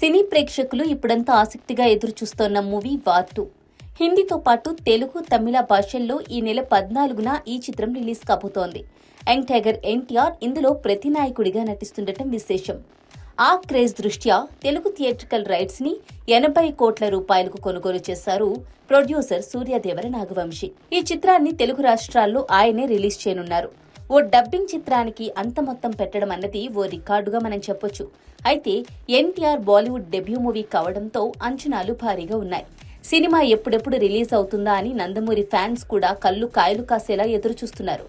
సినీ ప్రేక్షకులు ఇప్పుడంతా ఆసక్తిగా ఎదురుచూస్తోన్న మూవీ వార్ టూ హిందీతో పాటు తెలుగు తమిళ భాషల్లో ఈ నెల పద్నాలుగున ఈ చిత్రం రిలీజ్ కాబోతోంది. యంగ్ టైగర్ ఎన్టీఆర్ ఇందులో ప్రతినాయకుడిగా నటిస్తుండటం విశేషం. ఆ క్రేజ్ దృష్ట్యా తెలుగు థియేట్రికల్ రైట్స్ని ఎనభై కోట్ల రూపాయలకు కొనుగోలు చేశారు ప్రొడ్యూసర్ సూర్యదేవర నాగవంశి. ఈ చిత్రాన్ని తెలుగు రాష్ట్రాల్లో ఆయనే రిలీజ్ చేయనున్నారు. ఓ డబ్బింగ్ చిత్రానికి అంత మొత్తం పెట్టడం అన్నది ఓ రికార్డుగా మనం చెప్పొచ్చు. అయితే ఎన్టీఆర్ బాలీవుడ్ డెబ్యూ మూవీ కావడంతో అంచనాలు భారీగా ఉన్నాయి. సినిమా ఎప్పుడెప్పుడు రిలీజ్ అవుతుందా అని నందమూరి ఫ్యాన్స్ కూడా కళ్ళు కాయలు కాసేలా ఎదురుచూస్తున్నారు.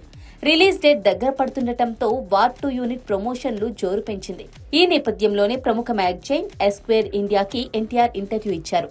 రిలీజ్ డేట్ దగ్గర పడుతుండటంతో వార్ టూ యూనిట్ ప్రమోషన్లు జోరు పెంచింది. ఈ నేపథ్యంలోనే ప్రముఖ మ్యాగజైన్ ఎస్క్వేర్ ఇండియాకి ఎన్టీఆర్ ఇంటర్వ్యూ ఇచ్చారు.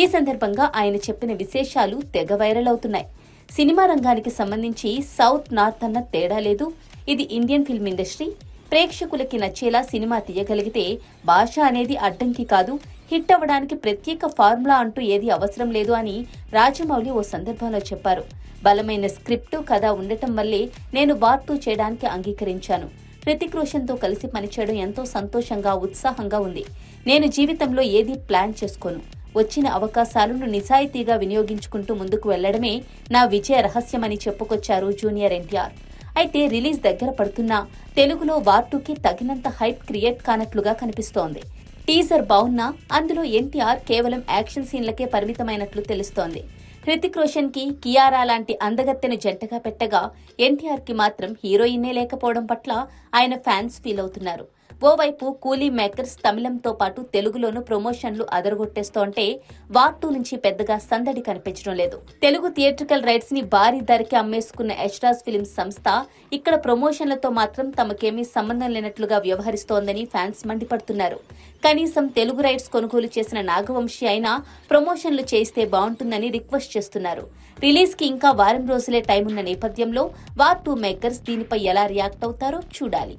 ఈ సందర్భంగా ఆయన చెప్పిన విశేషాలు తెగ వైరల్ అవుతున్నాయి. సినిమా రంగానికి సంబంధించి సౌత్ నార్త్ అన్న తేడా లేదు. ఇది ఇండియన్ ఫిల్మ్ ఇండస్ట్రీ. ప్రేక్షకులకి నచ్చేలా సినిమా తీయగలిగితే భాష అనేది అడ్డంకి కాదు. హిట్ అవ్వడానికి ప్రత్యేక ఫార్ములా అంటూ ఏది అవసరం లేదు అని రాజమౌళి ఓ సందర్భంలో చెప్పారు. బలమైన స్క్రిప్ట్ కథ ఉండటం వల్లే నేను వార్ టూ చేయడానికి అంగీకరించాను. హృతిక్ రోషన్తో కలిసి పనిచేయడం ఎంతో సంతోషంగా ఉత్సాహంగా ఉంది. నేను జీవితంలో ఏది ప్లాన్ చేసుకోను? వచ్చిన అవకాశాలను నిజాయితీగా వినియోగించుకుంటూ ముందుకు వెళ్ళడమే నా విజయ రహస్యమని చెప్పుకొచ్చారు జూనియర్ ఎన్టీఆర్. అయితే రిలీజ్ దగ్గర పడుతున్నా తెలుగులో వార్ టూకి తగినంత హైప్ క్రియేట్ కానట్లుగా కనిపిస్తోంది. టీజర్ బాగున్నా అందులో ఎన్టీఆర్ కేవలం యాక్షన్ సీన్లకే పరిమితమైనట్లు తెలుస్తోంది. హృతిక్ రోషన్కి కియారా లాంటి అందగత్తెను జంటగా పెట్టగా ఎన్టీఆర్కి మాత్రం హీరోయిన్నే లేకపోవడం పట్ల ఆయన ఫ్యాన్స్ ఫీల్ అవుతున్నారు. ఓవైపు కూలీ మేకర్స్ తమిళంతో పాటు తెలుగులోనూ ప్రమోషన్లు అదరగొట్టేస్తోంటే వార్ టూ నుంచి పెద్దగా సందడి కనిపించడం లేదు. తెలుగు థియేట్రికల్ రైట్స్ని భారీ ధరకి అమ్మేసుకున్న ఎస్ట్రాస్ ఫిల్మ్స్ సంస్థ ఇక్కడ ప్రమోషన్లతో మాత్రం తమకేమీ సంబంధం లేనట్లుగా వ్యవహరిస్తోందని ఫ్యాన్స్ మండిపడుతున్నారు. కనీసం తెలుగు రైట్స్ కొనుగోలు చేసిన నాగవంశి అయినా ప్రమోషన్లు చేస్తే బాగుంటుందని రిక్వెస్ట్ చేస్తున్నారు. రిలీజ్కి ఇంకా వారం రోజులే టైం ఉన్న నేపథ్యంలో వార్ టూ మేకర్స్ దీనిపై ఎలా రియాక్ట్ అవుతారో చూడాలి.